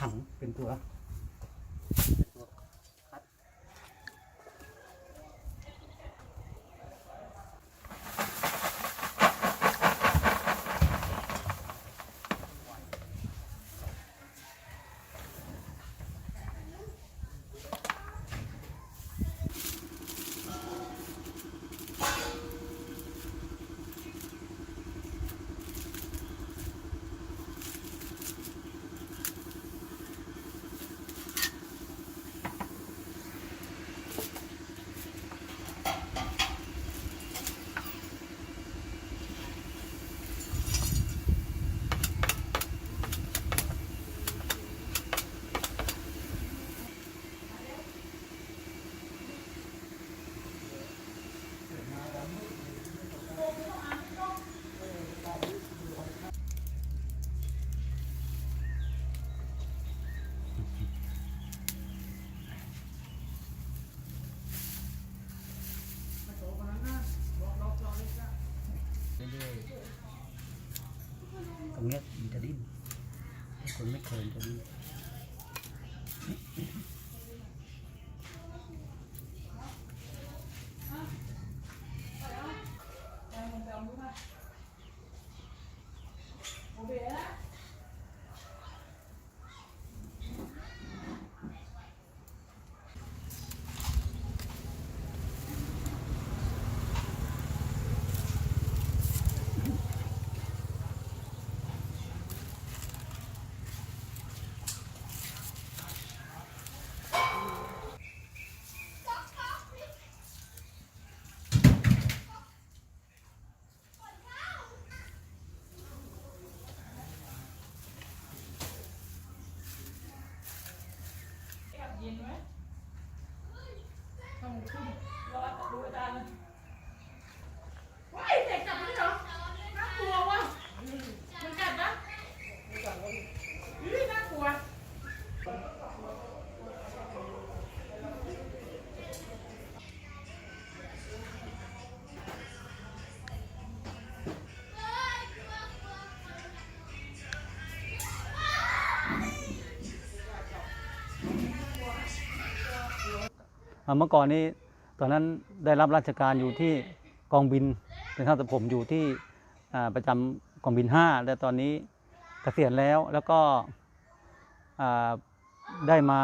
ถังเป็นตัว ๆตรงเนี้ เมื่อก่อนนี้ตอนนั้นได้รับราชการอยู่ที่กองบินเป็นข้าราชผมอยู่ที่ประจำกองบิน 5 และตอนนี้เกษียณแล้วแล้วก็ได้มา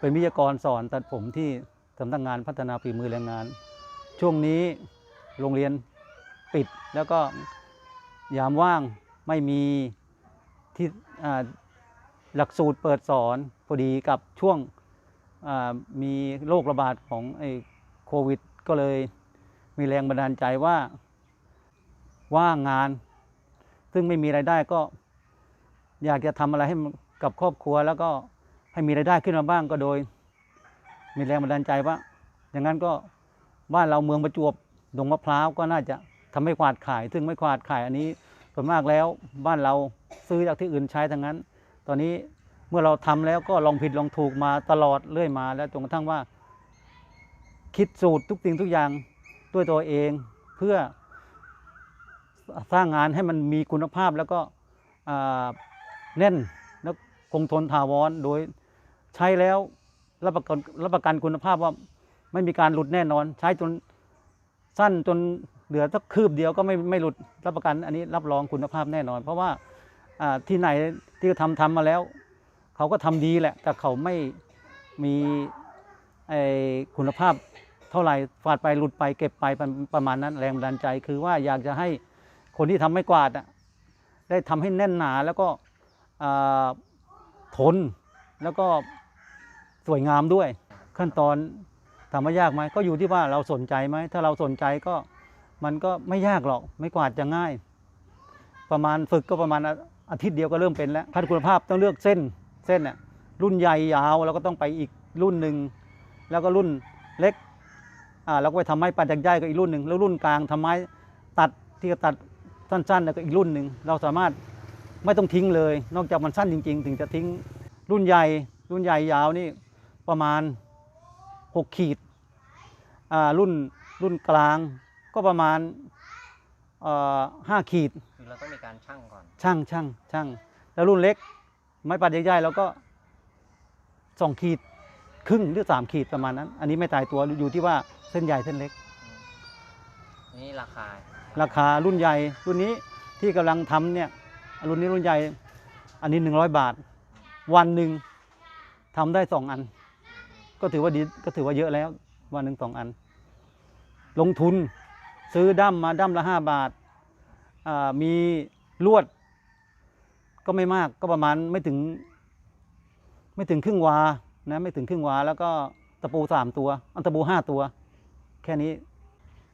เป็นวิทยากรสอนตัดผมที่สำนักงานพัฒนาฝีมือแรงงาน ช่วงนี้โรงเรียนปิดแล้วก็ยามว่างไม่มีที่หลักสูตรเปิดสอนพอดีกับช่วง มีโรคระบาดของไอ้โควิด ก็เลยมีแรงบันดาลใจว่าว่างงาน ซึ่งไม่มีไรายได้ก็ อยากจะทำอะไรให้กับครอบครัว แล้วก็ให้มีไรายได้ขึ้นมาบ้างก็โดย มีแรงบันดาลใจว่า อย่างนั้นก็บ้านเราเมืองประจวบดงมะพร้าวก็น่าจะทำให้ขวาดขาย ซึ่งไม่ขวาดขายอันนี้ส่วนมากแล้วบ้านเราซื้อจากที่อื่นใช้ทั้งนั้น ตอนนี้ เมื่อเราทำแล้วก็ลองผิดลองถูกมาตลอดเรื่อยมา แล้วจนกระทั่งว่า คิดสูตรทุกสิ่งทุกอย่างด้วยตัวเองเพื่อสร้างงานให้มันมีคุณภาพแล้วก็แน่นแล้วคงทนถาวรโดยใช้แล้วรับประกันรับประกันคุณภาพว่าไม่มีการหลุดแน่นอน ใช้จนสั้นจนเหลือสักคืบเดียวก็ไม่ไม่หลุดรับประกัน อันนี้รับรองคุณภาพแน่นอน เพราะว่าอ่าที่ไหนที่ทำทำมาแล้ว เขาก็ทำดีแหละ แต่เขาไม่มีคุณภาพเท่าไหร่ฟาดไปหลุดไปเก็บไปประมาณนั้นแรงบันดาลใจ คือว่าอยากจะให้คนที่ทำไม่กวาดอะได้ทำให้แน่นหนาแล้วก็ทนแล้วก็สวยงามด้วย ขั้นตอนถามว่ายากไหมก็อยู่ที่ว่าเราสนใจไหมถ้าเราสนใจก็มันก็ไม่ยากหรอกไม่กวาดจะง่าย ประมาณฝึกก็ประมาณอาอาทิตย์เดียวก็เริ่มเป็นแล้วคัดคุณภาพต้องเลือกเส้น เส้นเนี่ยรุ่นใหญ่ยาวเราก็ต้องไปอีกรุ่นหนึ่งแล้วก็รุ่นเล็กอ่าเราก็ไปทำไม้ปันจากใยก็อีกรุ่นหนึ่งแล้วรุ่นกลางทำไม้ตัดที่จะตัดสั้นๆแล้วก็อีกรุ่นหนึ่งเราสามารถไม่ต้องทิ้งเลย นอกจากมันสั้นจริง ๆ ถึงจะทิ้งรุ่นใหญ่ รุ่นใหญ่ยาวนี่ประมาณ 6 ขีดอ่ารุ่นรุ่นกลางก็ประมาณเอ่อห้าขีดคือเราต้องมีการชั่งก่อนช่างช่างช่างแล้วรุ่นเล็ก ไม้ปัดใหญ่ๆเราก็สองขีดครึ่งหรือสามขีดประมาณนั้น อันนี้ไม่ตายตัวอยู่ที่ว่าเส้นใหญ่เส้นเล็ก นี่ราคา ราคารุ่นใหญ่รุ่นนี้ที่กำลังทำเนี่ย รุ่นนี้รุ่นใหญ่ อันนี้100บาท วันหนึ่งทำได้สองอัน ก็ถือว่าดีก็ถือว่าเยอะแล้ว วันหนึ่งสองอัน ลงทุนซื้อดั้มมาดั้มละห้าบาทอ่ามีลวด ก็ไม่มากก็ประมาณไม่ถึง ไม่ถึงครึ่งวานะไม่ถึงครึ่งวา แล้วก็ตะปูสามตัวอันตะปูห้าตัว แค่นี้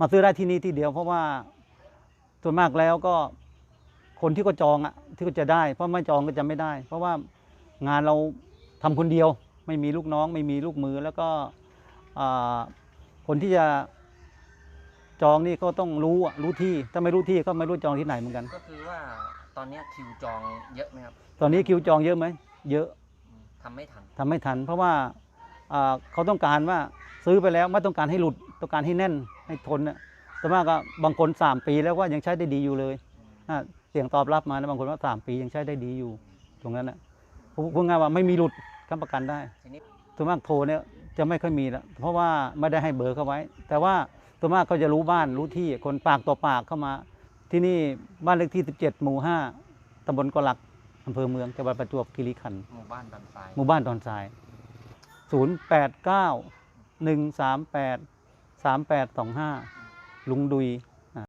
มาซื้อได้ที่นี่ที่เดียว เพราะว่าส่วนมากแล้วก็คนที่ก็จองอะที่ก็จะได้ เพราะไม่จองก็จะไม่ได้ เพราะว่างานเราทำคนเดียว ไม่มีลูกน้อง ไม่มีลูกมือแล้วก็อ่าคนที่จะ จองนี่ก็ต้องรู้อะรู้ที่ ถ้าไม่รู้ที่ก็ไม่รู้จองที่ไหนเหมือนกัน ก็คือว่าตอนเนี้ยคิวจองเยอะไหมครับตอนนี้คิวจองเยอะไหม เยอะอืมทำไม่ทัน ทำไม่ทัน เพราะว่าอ่าเขาต้องการว่าซื้อไปแล้วไม่ต้องการให้หลุดต้องการให้แน่นให้ทนน่ะแต่ว่าก็บางคน 3 ปีแล้วว่ายังใช้ได้ดีอยู่เลยอะเสียงตอบรับมานะบางคนว่า 3 ปียังใช้ได้ดีอยู่ ตรงนั้นนะพูดพูดง่ายว่าไม่มีหลุดค้ำประกันได้ทีนี้ ส่วนมากโทรเนี่ยจะไม่ค่อยมีแล้วเพราะว่าไม่ได้ให้เบอร์เขาไว้ แต่ว่า ส่วนมากเขาจะรู้บ้านรู้ที่คนปากต่อปากเข้ามา ที่นี่บ้านเลขที่ 17 หมู่ 5ตำบลกอหลักอำเภอเมืองจังหวัดประจวบคีรีขันธ์หมู่บ้านดันทรายหมู่บ้านดอนทราย 0 8 9 1 3 8 3 8 2 5 ลุงดุย